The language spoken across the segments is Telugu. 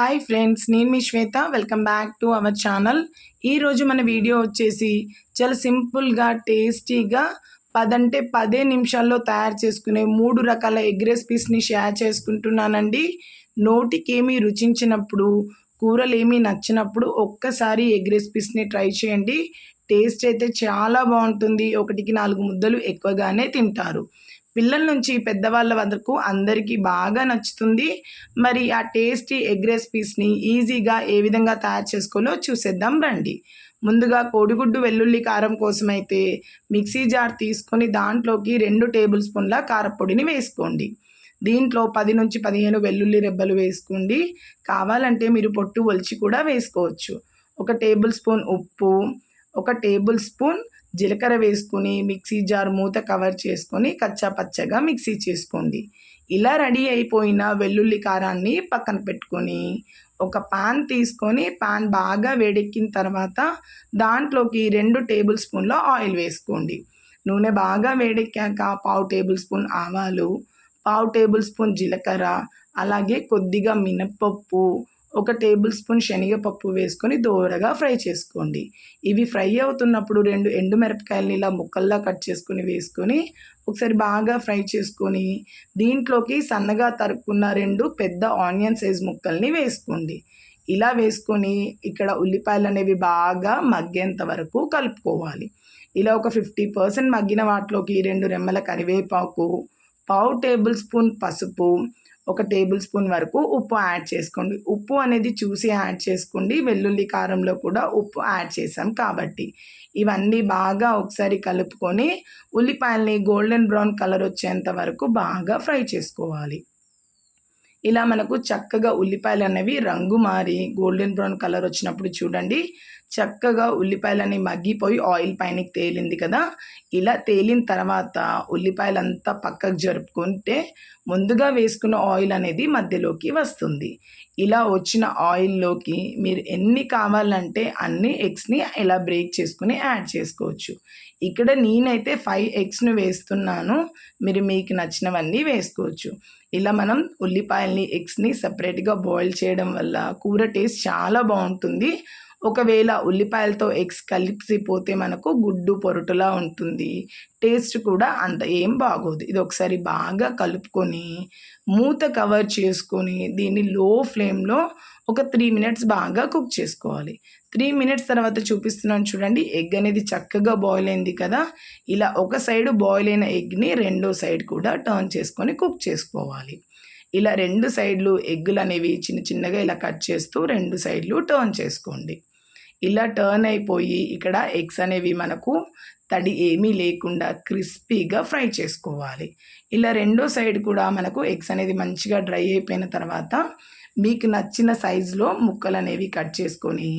హాయ్ ఫ్రెండ్స్ నేను మీ Swetha. Welcome back to our channel ఈరోజు మన వీడియో వచ్చేసి చాలా సింపుల్గా టేస్టీగా పదంటే పదే నిమిషాల్లో తయారు చేసుకునే మూడు రకాల ఎగ్ రెసిపీస్ని షేర్ చేసుకుంటున్నానండి. నోటికేమీ రుచించినప్పుడు కూరలు ఏమీ నచ్చినప్పుడు ఒక్కసారి ఎగ్ రెసిపీస్ని ట్రై చేయండి. టేస్ట్ అయితే చాలా బాగుంటుంది. ఒకటికి నాలుగు ముద్దలు ఎక్కువగానే తింటారు. పిల్లల నుంచి పెద్దవాళ్ళ వరకు అందరికీ బాగా నచ్చుతుంది. మరి ఆ టేస్టీ ఎగ్ రెసిపీస్ని ఈజీగా ఏ విధంగా తయారు చేసుకోవాలో చూసేద్దాం రండి. ముందుగా కోడిగుడ్డు వెల్లుల్లి కారం కోసమైతే మిక్సీ జార్ తీసుకొని దాంట్లోకి రెండు టేబుల్ స్పూన్ల కారపొడిని వేసుకోండి. దీంట్లో పది నుంచి పదిహేను వెల్లుల్లి రెబ్బలు వేసుకోండి. కావాలంటే మీరు పొట్టు ఒలిచి కూడా వేసుకోవచ్చు. ఒక టేబుల్ స్పూన్ ఉప్పు ఒక టేబుల్ స్పూన్ జీలకర్ర వేసుకొని మిక్సీ జార్ మూత కవర్ చేసుకొని కచ్చా పచ్చగా మిక్సీ చేసుకోండి. ఇలా రెడీ అయిపోయిన వెల్లుల్లి కారాన్ని పక్కన పెట్టుకొని ఒక పాన్ తీసుకొని పాన్ బాగా వేడెక్కిన తర్వాత దాంట్లోకి రెండు టేబుల్ స్పూన్ల ఆయిల్ వేసుకోండి. నూనె బాగా వేడెక్కాక పావు టేబుల్ స్పూన్ ఆవాలు పావు టేబుల్ స్పూన్ జీలకర్ర అలాగే కొద్దిగా మినప్పప్పు ఒక టేబుల్ స్పూన్ శనగపప్పు వేసుకొని దోరగా ఫ్రై చేసుకోండి. ఇవి ఫ్రై అవుతున్నప్పుడు రెండు ఎండుమిరపకాయలని ఇలా ముక్కల్లా కట్ చేసుకొని వేసుకొని ఒకసారి బాగా ఫ్రై చేసుకొని దీంట్లోకి సన్నగా తరుక్కున్న రెండు పెద్ద ఆనియన్ సైజ్ ముక్కల్ని వేసుకోండి. ఇలా వేసుకొని ఇక్కడ ఉల్లిపాయలు అనేవి బాగా మగ్గేంత వరకు కలుపుకోవాలి. ఇలా ఒక ఫిఫ్టీ పర్సెంట్ మగ్గిన వాటిలోకి రెండు రెమ్మల కరివేపాకు పావు టేబుల్ స్పూన్ పసుపు ఒక టేబుల్ స్పూన్ వరకు ఉప్పు యాడ్ చేసుకోండి. ఉప్పు అనేది చూసి యాడ్ చేసుకోండి. వెల్లుల్లి కారంలో కూడా ఉప్పు యాడ్ చేసాం కాబట్టి. ఇవన్నీ బాగా ఒకసారి కలుపుకొని ఉల్లిపాయల్ని గోల్డెన్ బ్రౌన్ కలర్ వచ్చేంత వరకు బాగా ఫ్రై చేసుకోవాలి. ఇలా మనకు చక్కగా ఉల్లిపాయలు అనేవి రంగు మారి గోల్డెన్ బ్రౌన్ కలర్ వచ్చినప్పుడు చూడండి. చక్కగా ఉల్లిపాయలని మగ్గిపోయి ఆయిల్ పైనకి తేలింది కదా. ఇలా తేలిన తర్వాత ఉల్లిపాయలంతా పక్కకు జరుపుకుంటే ముందుగా వేసుకున్న ఆయిల్ అనేది మధ్యలోకి వస్తుంది. ఇలా వచ్చిన ఆయిల్లోకి మీరు ఎన్ని కావాలంటే అన్ని ఎగ్స్ని ఇలా బ్రేక్ చేసుకుని యాడ్ చేసుకోవచ్చు. ఇక్కడ నేనైతే ఫైవ్ ఎగ్స్ను వేస్తున్నాను. మీరు మీకు నచ్చినవన్నీ వేసుకోవచ్చు. ఇలా మనం ఉల్లిపాయల్ని ఎగ్స్ని సపరేట్గా బాయిల్ చేయడం వల్ల కూర టేస్ట్ చాలా బాగుంటుంది. ఒకవేళ ఉల్లిపాయలతో ఎగ్స్ కలిసిపోతే మనకు గుడ్డు పొరుటులా ఉంటుంది. టేస్ట్ కూడా అంత ఏం బాగోదు. ఇది ఒకసారి బాగా కలుపుకొని మూత కవర్ చేసుకొని దీన్ని లో ఫ్లేమ్లో ఒక త్రీ మినిట్స్ బాగా కుక్ చేసుకోవాలి. త్రీ మినిట్స్ తర్వాత చూపిస్తున్నాను చూడండి. ఎగ్ అనేది చక్కగా బాయిల్ అయింది కదా. ఇలా ఒక సైడ్ బాయిల్ అయిన ఎగ్ని రెండో సైడ్ కూడా టర్న్ చేసుకొని కుక్ చేసుకోవాలి. ఇలా రెండు సైడ్లు ఎగ్గులు అనేవి చిన్న చిన్నగా ఇలా కట్ చేస్తూ రెండు సైడ్లు టర్న్ చేసుకోండి. ఇలా టర్న్ అయిపోయి ఇక్కడ ఎగ్స్ అనేవి మనకు తడి ఏమీ లేకుండా క్రిస్పీగా ఫ్రై చేసుకోవాలి. ఇలా రెండో సైడ్ కూడా మనకు ఎగ్స్ అనేది మంచిగా డ్రై అయిపోయిన తర్వాత మీకు నచ్చిన సైజులో ముక్కలు అనేవి కట్ చేసుకొని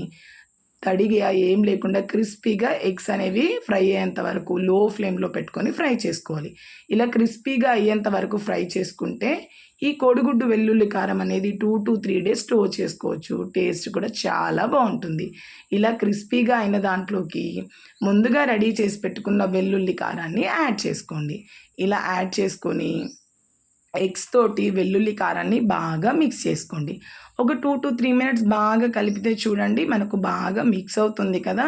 తడిగా ఏం లేకుండా క్రిస్పీగా ఎగ్స్ అనేవి ఫ్రై అయ్యేంత వరకు లో ఫ్లేమ్లో పెట్టుకొని ఫ్రై చేసుకోవాలి. ఇలా క్రిస్పీగా అయ్యేంత వరకు ఫ్రై చేసుకుంటే ఈ కోడిగుడ్డు వెల్లుల్లి కారం అనేది two to three days store చేసుకోవచ్చు. టేస్ట్ కూడా చాలా బాగుంటుంది. ఇలా క్రిస్పీగా అయిన దాంట్లోకి ముందుగా రెడీ చేసి పెట్టుకున్న వెల్లుల్లి కారాన్ని యాడ్ చేసుకోండి. ఇలా యాడ్ చేసుకొని ఎగ్స్ తోటి వెల్లుల్లి కారాన్ని బాగా మిక్స్ చేసుకోండి. ఒక టూ టు త్రీ మినిట్స్ బాగా కలిపితే చూడండి మనకు బాగా మిక్స్ అవుతుంది కదా.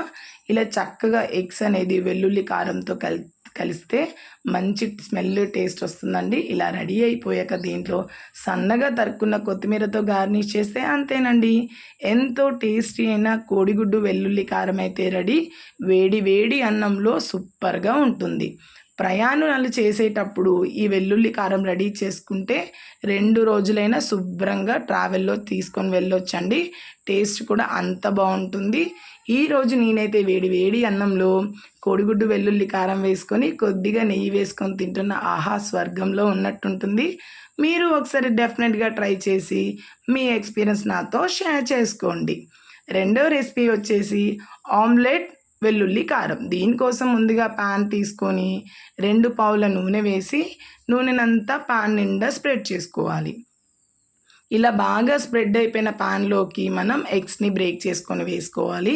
ఇలా చక్కగా ఎగ్స్ అనేది వెల్లుల్లి కారంతో కలి కలిస్తే మంచి స్మెల్ టేస్ట్ వస్తుందండి. ఇలా రెడీ అయిపోయాక దీంట్లో సన్నగా తరుక్కున్న కొత్తిమీరతో గార్నిష్ చేస్తే అంతేనండి. ఎంతో టేస్టీ అయిన కోడిగుడ్డు వెల్లుల్లి కారం అయితే రెడీ. వేడి వేడి అన్నంలో సూపర్గా ఉంటుంది. ప్రయాణాలు చేసేటప్పుడు ఈ వెల్లుల్లి కారం రెడీ చేసుకుంటే రెండు రోజులైనా శుభ్రంగా ట్రావెల్లో తీసుకొని వెళ్ళొచ్చండి. టేస్ట్ కూడా అంత బాగుంటుంది. ఈరోజు నేనైతే వేడి వేడి అన్నంలో కోడిగుడ్డు వెల్లుల్లి కారం వేసుకొని కొద్దిగా నెయ్యి వేసుకొని తింటున్న ఆహా స్వర్గంలో ఉన్నట్టుంటుంది. మీరు ఒకసారి డెఫినెట్గా ట్రై చేసి మీ ఎక్స్పీరియన్స్ నాతో షేర్ చేసుకోండి. రెండో రెసిపీ వచ్చేసి ఆమ్లెట్ వెల్లుల్లి కారం. దీనికోసం ముందుగా పాన్ తీసుకొని రెండు పావుల నూనె వేసి నూనెనంతా పాన్ నిండా స్ప్రెడ్ చేసుకోవాలి. ఇలా బాగా స్ప్రెడ్ అయిపోయిన పాన్లోకి మనం ఎగ్స్ని బ్రేక్ చేసుకొని వేసుకోవాలి.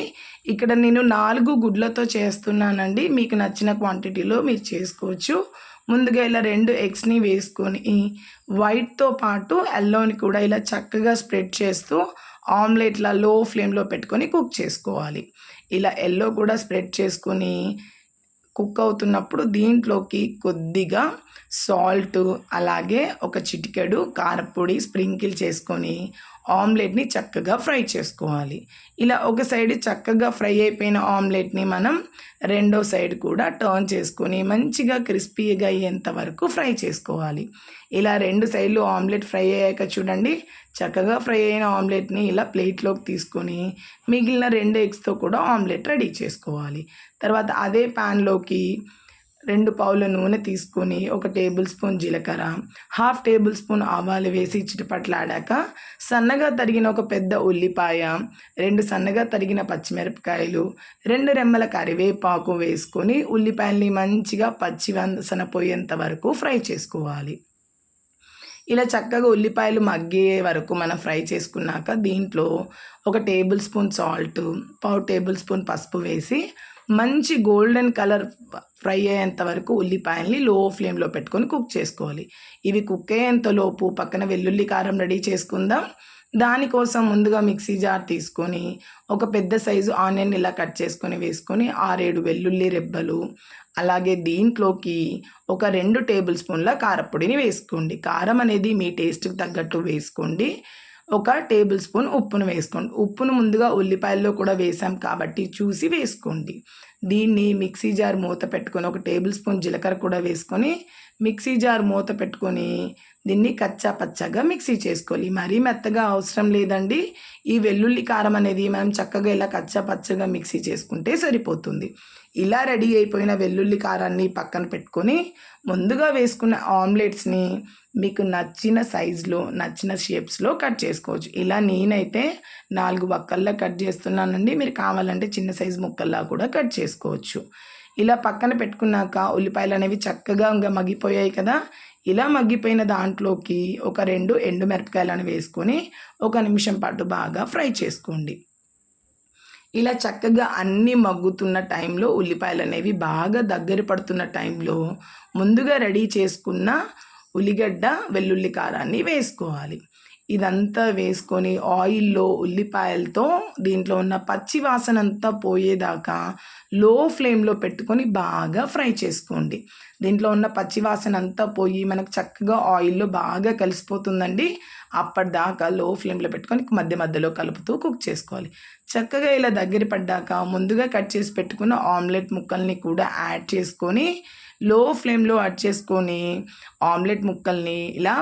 ఇక్కడ నేను నాలుగు గుడ్లతో చేస్తున్నానండి. మీకు నచ్చిన క్వాంటిటీలో మీరు చేసుకోవచ్చు. ముందుగా ఇలా రెండు ఎగ్స్ని వేసుకొని వైట్తో పాటు ఎల్లోని కూడా ఇలా చక్కగా స్ప్రెడ్ చేస్తూ ఆమ్లెట్లా లో ఫ్లేమ్లో పెట్టుకొని కుక్ చేసుకోవాలి. ఇలా ఎల్లో కూడా స్ప్రెడ్ చేసుకొని కుక్ అవుతున్నప్పుడు దీంట్లోకి కొద్దిగా సాల్ట్ అలాగే ఒక చిటికెడు కారపొడి స్ప్రింకిల్ చేసుకొని ఆమ్లెట్ని చక్కగా ఫ్రై చేసుకోవాలి. ఇలా ఒక సైడ్ చక్కగా ఫ్రై అయిపోయిన ఆమ్లెట్ని మనం రెండో సైడ్ కూడా టర్న్ చేసుకొని మంచిగా క్రిస్పీగా అయ్యేంత వరకు ఫ్రై చేసుకోవాలి. ఇలా రెండు సైడ్లు ఆమ్లెట్ ఫ్రై అయ్యాక చూడండి చక్కగా ఫ్రై అయిన ఆమ్లెట్ని ఇలా ప్లేట్లోకి తీసుకొని మిగిలిన రెండు ఎగ్స్తో కూడా ఆమ్లెట్ రెడీ చేసుకోవాలి. తర్వాత అదే ప్యాన్లోకి రెండు పావుల నూనె తీసుకొని ఒక టేబుల్ స్పూన్ జీలకర్ర హాఫ్ టేబుల్ స్పూన్ ఆవాలు వేసి చిటపట్లాడాక సన్నగా తరిగిన ఒక పెద్ద ఉల్లిపాయ రెండు సన్నగా తరిగిన పచ్చిమిరపకాయలు రెండు రెమ్మల కరివేపాకు వేసుకొని ఉల్లిపాయల్ని మంచిగా పచ్చి వందసన పోయేంత వరకు ఫ్రై చేసుకోవాలి. ఇలా చక్కగా ఉల్లిపాయలు మగ్గే వరకు మనం ఫ్రై చేసుకున్నాక దీంట్లో ఒక టేబుల్ స్పూన్ సాల్ట్ పావు టేబుల్ స్పూన్ పసుపు వేసి మంచి గోల్డెన్ కలర్ ఫ్రై అయ్యేంత వరకు ఉల్లిపాయల్ని లో ఫ్లేమ్లో పెట్టుకొని కుక్ చేసుకోవాలి. ఇవి కుక్ అయ్యేంతలోపు పక్కన వెల్లుల్లి కారం రెడీ చేసుకుందాం. దానికోసం ముందుగా మిక్సీ జార్ తీసుకొని ఒక పెద్ద సైజు ఆనియన్ ఇలా కట్ చేసుకొని వేసుకొని ఆరేడు వెల్లుల్లి రెబ్బలు అలాగే దీంట్లోకి ఒక రెండు టేబుల్ స్పూన్ల కారపొడిని వేసుకోండి. కారం అనేది మీ టేస్ట్కి తగ్గట్టు వేసుకోండి. ఒక టేబుల్ స్పూన్ ఉప్పును వేసుకోండి. ఉప్పును ముందుగా ఉల్లిపాయల్లో కూడా వేసాం కాబట్టి చూసి వేసుకోండి. దీన్ని మిక్సీ జార్ మూత పెట్టుకొని ఒక టేబుల్ స్పూన్ జీలకర్ర కూడా వేసుకొని మిక్సీ జార్ మూత పెట్టుకొని దీన్ని కచ్చా పచ్చగా మిక్సీ చేసుకోవాలి. మరీ మెత్తగా అవసరం లేదండి. ఈ వెల్లుల్లి కారం అనేది మనం చక్కగా ఇలా కచ్చా పచ్చగా మిక్సీ చేసుకుంటే సరిపోతుంది. ఇలా రెడీ అయిపోయిన వెల్లుల్లి కారాన్ని పక్కన పెట్టుకొని ముందుగా వేసుకున్న ఆమ్లెట్స్ని మీకు నచ్చిన సైజులో నచ్చిన షేప్స్లో కట్ చేసుకోవచ్చు. ఇలా నేనైతే నాలుగు బక్కల్లా కట్ చేస్తున్నానండి. మీరు కావాలంటే చిన్న సైజు ముక్కల్లా కూడా కట్ చేసుకోవచ్చు. ఇలా పక్కన పెట్టుకున్నాక ఉల్లిపాయలు అనేవి చక్కగా ఇంకా మగ్గిపోయాయి కదా. ఇలా మగ్గిపోయిన దాంట్లోకి ఒక రెండు ఎండు మిరపకాయలను వేసుకొని ఒక నిమిషం పాటు బాగా ఫ్రై చేసుకోండి. ఇలా చక్కగా అన్నీ మగ్గుతున్న టైంలో ఉల్లిపాయలు అనేవి బాగా దగ్గర పడుతున్న టైంలో ముందుగా రెడీ చేసుకున్న ఉల్లిగడ్డ వెల్లుల్లి కారాన్ని వేసుకోవాలి. ఇదంతా వేసుకొని ఆయిల్లో ఉల్లిపాయలతో దీంట్లో ఉన్న పచ్చి వాసన అంతా పోయేదాకా లో ఫ్లేమ్లో పెట్టుకొని బాగా ఫ్రై చేసుకోండి. దీంట్లో ఉన్న పచ్చి వాసన అంతా పోయి మనకు చక్కగా ఆయిల్లో బాగా కలిసిపోతుందండి. అప్పటిదాకా లో ఫ్లేమ్లో పెట్టుకొని మధ్య మధ్యలో కలుపుతూ కుక్ చేసుకోవాలి. చక్కగా ఇలా దగ్గర పడ్డాక ముందుగా కట్ చేసి పెట్టుకున్న ఆమ్లెట్ ముక్కల్ని కూడా యాడ్ చేసుకొని లో ఫ్లేమ్లో యాడ్ చేసుకొని ఆమ్లెట్ ముక్కల్ని ఇలా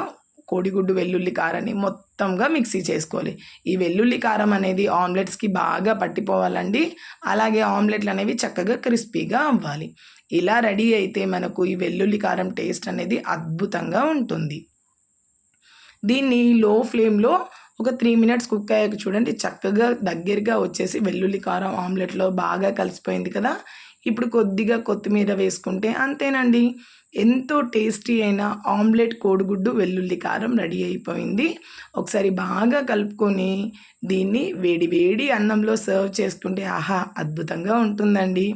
కోడిగుడ్డు వెల్లుల్లి కారాన్ని మొత్తంగా మిక్సీ చేసుకోవాలి. ఈ వెల్లుల్లి కారం అనేది ఆమ్లెట్స్కి బాగా పట్టిపోవాలండి. అలాగే ఆమ్లెట్లు అనేవి చక్కగా క్రిస్పీగా అవ్వాలి. ఇలా రెడీ అయితే మనకు ఈ వెల్లుల్లి కారం టేస్ట్ అనేది అద్భుతంగా ఉంటుంది. దీన్ని లో ఫ్లేమ్లో ఒక త్రీ మినిట్స్ కుక్ అయ్యాక చూడండి చక్కగా దగ్గరగా వచ్చేసి వెల్లుల్లి కారం ఆమ్లెట్లో బాగా కలిసిపోయింది కదా. ఇప్పుడు కొద్దిగా కొత్తిమీర వేసుకుంటే అంతేనండి. ఎంతో టేస్టీ అయిన ఆమ్లెట్ కోడిగుడ్డు వెల్లుల్లి కారం రెడీ అయిపోయింది. ఒకసారి బాగా కలుపుకొని దీన్ని వేడి వేడి అన్నంలో సర్వ్ చేసుకుంటే ఆహా అద్భుతంగా ఉంటుందండి.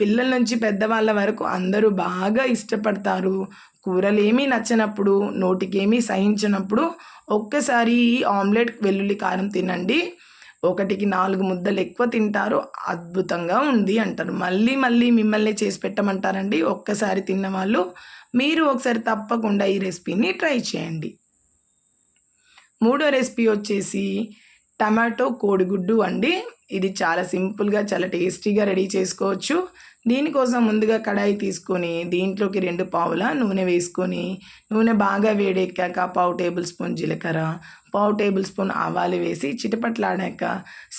పిల్లల నుంచి పెద్దవాళ్ళ వరకు అందరూ బాగా ఇష్టపడతారు. కూరలు ఏమీ నచ్చినప్పుడు నోటికేమీ సహించినప్పుడు ఒక్కసారి ఈ ఆమ్లెట్ వెల్లుల్లి కారం తినండి. ఒకటికి నాలుగు ముద్దలు ఎక్కువ తింటారు. అద్భుతంగా ఉంది అంటారు. మళ్ళీ మళ్ళీ మిమ్మల్ని చేసి పెట్టమంటారండి. ఒక్కసారి తిన్న వాళ్ళు మీరు ఒకసారి తప్పకుండా ఈ రెసిపీని ట్రై చేయండి. మూడో రెసిపీ వచ్చేసి టమాటో కోడిగుడ్డు అండి. ఇది చాలా సింపుల్గా చాలా టేస్టీగా రెడీ చేసుకోవచ్చు. దీనికోసం ముందుగా కడాయి తీసుకొని దీంట్లోకి రెండు పావుల నూనె వేసుకొని నూనె బాగా వేడెక్కాక పావు టేబుల్ స్పూన్ జీలకర్ర పావు టేబుల్ స్పూన్ ఆవాలు వేసి చిటపట్లాడాక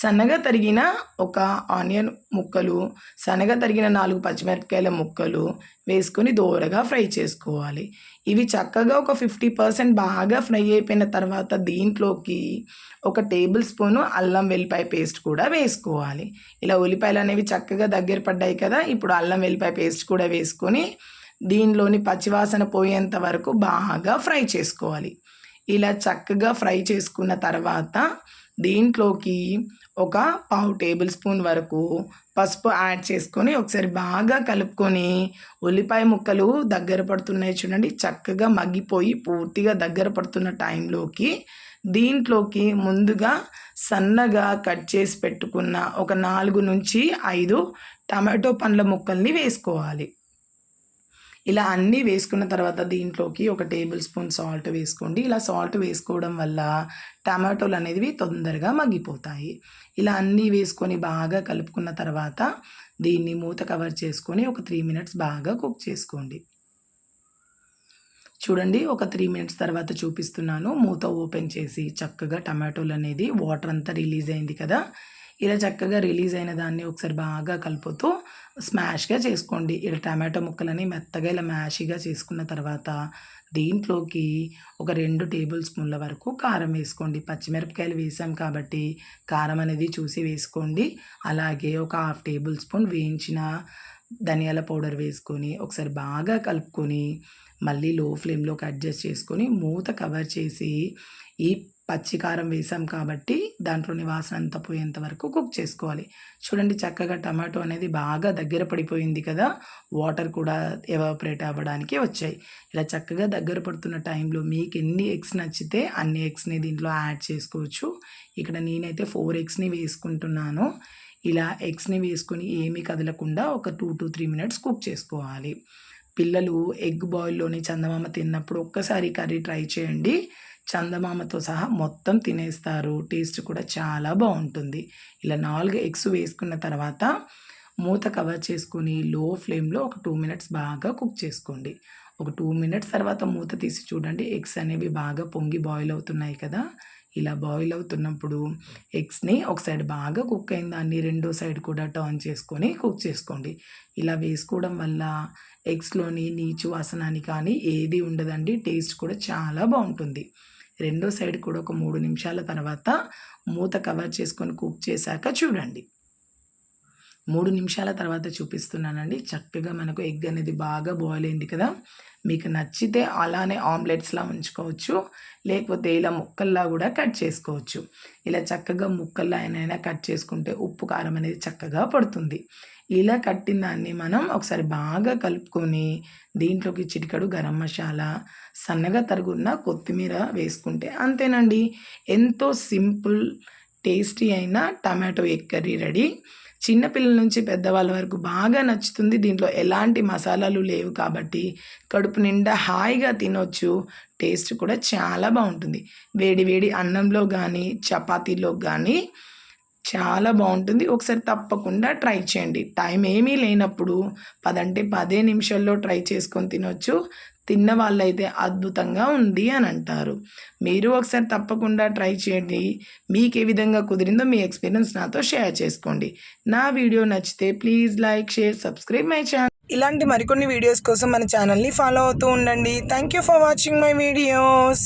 సన్నగా తరిగిన ఒక ఆనియన్ ముక్కలు సన్నగా తరిగిన నాలుగు పచ్చిమిరపకాయల ముక్కలు వేసుకొని దోరగా ఫ్రై చేసుకోవాలి. ఇవి చక్కగా ఒక ఫిఫ్టీ పర్సెంట్ బాగా ఫ్రై అయిపోయిన తర్వాత దీంట్లోకి ఒక టేబుల్ స్పూను అల్లం వెల్లిపాయ పేస్ట్ కూడా వేసుకోవాలి. ఇలా ఉల్లిపాయలు అనేవి చక్కగా దగ్గర పడ్డాయి కదా ఇప్పుడు అల్లం వెల్లిపాయ పేస్ట్ కూడా వేసుకొని దీనిలోని పచ్చివాసన పోయేంత వరకు బాగా ఫ్రై చేసుకోవాలి. ఇలా చక్కగా ఫ్రై చేసుకున్న తర్వాత దీంట్లోకి ఒక పావు టేబుల్ స్పూన్ వరకు పసుపు యాడ్ చేసుకొని ఒకసారి బాగా కలుపుకొని ఉల్లిపాయ ముక్కలు దగ్గర పడుతున్నాయి చూడండి చక్కగా మగ్గిపోయి పూర్తిగా దగ్గర పడుతున్న టైంలోకి దీంట్లోకి ముందుగా సన్నగా కట్ చేసి పెట్టుకున్న ఒక నాలుగు నుంచి ఐదు టమాటో పండ్ల ముక్కల్ని వేసుకోవాలి. ఇలా అన్నీ వేసుకున్న తర్వాత దీంట్లోకి ఒక టేబుల్ స్పూన్ సాల్ట్ వేసుకోండి. ఇలా సాల్ట్ వేసుకోవడం వల్ల టమాటోలు అనేవి తొందరగా మగ్గిపోతాయి. ఇలా అన్నీ వేసుకొని బాగా కలుపుకున్న తర్వాత దీన్ని మూత కవర్ చేసుకొని ఒక త్రీ మినిట్స్ బాగా కుక్ చేసుకోండి. చూడండి ఒక త్రీ మినిట్స్ తర్వాత చూపిస్తున్నాను. మూత ఓపెన్ చేసి చక్కగా టమాటోలు అనేది వాటర్ అంతా రిలీజ్ అయింది కదా? ఇలా చక్కగా రిలీజ్ అయిన దాన్ని ఒకసారి బాగా కలుపుతూ స్మాష్గా చేసుకోండి. ఇలా టమాటో ముక్కలని మెత్తగా ఇలా మ్యాషీగా చేసుకున్న తర్వాత దీంట్లోకి ఒక రెండు టేబుల్ స్పూన్ల వరకు కారం వేసుకోండి. పచ్చిమిరపకాయలు వేసాం కాబట్టి కారం అనేది చూసి వేసుకోండి. అలాగే ఒక హాఫ్ టేబుల్ స్పూన్ వేయించిన ధనియాల పౌడర్ వేసుకొని ఒకసారి బాగా కలుపుకొని మళ్ళీ లో ఫ్లేమ్లోకి అడ్జస్ట్ చేసుకొని మూత కవర్ చేసి ఈ పచ్చికారం వేసాం కాబట్టి దాంట్లోని వాసన అంతా పోయేంత వరకు కుక్ చేసుకోవాలి. చూడండి చక్కగా టమాటో అనేది బాగా దగ్గర పడిపోయింది కదా వాటర్ కూడా ఎవాపరేట్ అవ్వడానికి వచ్చాయి. ఇలా చక్కగా దగ్గర పడుతున్న టైంలో మీకు ఎన్ని ఎగ్స్ నచ్చితే అన్ని ఎగ్స్ని దీంట్లో యాడ్ చేసుకోవచ్చు. ఇక్కడ నేనైతే ఫోర్ ఎగ్స్ని వేసుకుంటున్నాను. ఇలా ఎగ్స్ని వేసుకొని ఏమీ కదలకుండా ఒక two to three minutes cook చేసుకోవాలి. పిల్లలు ఎగ్ బాయిల్లోని చందమామ తిన్నప్పుడు ఒక్కసారి కర్రీ ట్రై చేయండి. చందమామతో సహా మొత్తం తినేస్తారు. టేస్ట్ కూడా చాలా బాగుంటుంది. ఇలా నాలుగు ఎగ్స్ వేసుకున్న తర్వాత మూత కవర్ చేసుకొని లో ఫ్లేమ్లో ఒక టూ మినిట్స్ బాగా కుక్ చేసుకోండి. ఒక టూ మినిట్స్ తర్వాత మూత తీసి చూడండి. ఎగ్స్ అనేవి బాగా పొంగి బాయిల్ అవుతున్నాయి కదా. ఇలా బాయిల్ అవుతున్నప్పుడు ఎగ్స్ని ఒక సైడ్ బాగా కుక్ అయిన దాన్ని రెండో సైడ్ కూడా టర్న్ చేసుకొని కుక్ చేసుకోండి. ఇలా వేసుకోవడం వల్ల ఎగ్స్లోని నీచు వాసనని కానీ ఏది ఉండదండి. టేస్ట్ కూడా చాలా బాగుంటుంది. రెండో సైడ్ కూడా ఒక మూడు నిమిషాల తర్వాత మూత కవర్ చేసుకొని కుక్ చేశాక చూడండి. మూడు నిమిషాల తర్వాత చూపిస్తున్నానండి. చక్కగా మనకు ఎగ్ అనేది బాగా బాయిల్ అయింది కదా. మీకు నచ్చితే అలానే ఆమ్లెట్స్లా ఉంచుకోవచ్చు. లేకపోతే ఇలా ముక్కల్లా కూడా కట్ చేసుకోవచ్చు. ఇలా చక్కగా ముక్కల్లా అయినైనా కట్ చేసుకుంటే ఉప్పు కారం అనేది చక్కగా పడుతుంది. ఇలా కట్టిన దాన్ని మనం ఒకసారి బాగా కలుపుకొని దీంట్లోకి చిటికడు గరం మసాలా సన్నగా తరుగున్న కొత్తిమీర వేసుకుంటే అంతేనండి. ఎంతో సింపుల్ టేస్టీ అయిన టమాటో ఎగ్ కర్రీ రెడీ. చిన్నపిల్లల నుంచి పెద్దవాళ్ళ వరకు బాగా నచ్చుతుంది. దీంట్లో ఎలాంటి మసాలాలు లేవు కాబట్టి కడుపు నిండా హాయిగా తినొచ్చు. టేస్ట్ కూడా చాలా బాగుంటుంది. వేడి వేడి అన్నంలో కానీ చపాతీలో కానీ చాలా బాగుంటుంది. ఒకసారి తప్పకుండా ట్రై చేయండి. టైం ఏమీ లేనప్పుడు పదంటే పదే నిమిషాల్లో ట్రై చేసుకొని తినొచ్చు. తిన్న వాళ్ళైతే అద్భుతంగా ఉంది అని అంటారు. మీరు ఒకసారి తప్పకుండా ట్రై చేయండి. మీకు ఏ విధంగా కుదిరిందో మీ ఎక్స్పీరియన్స్ నాతో షేర్ చేసుకోండి. నా వీడియో నచ్చితే please like share subscribe my channel. ఇలాంటి మరికొన్ని వీడియోస్ కోసం మన ఛానల్ని ఫాలో అవుతూ ఉండండి. Thank you for watching my videos.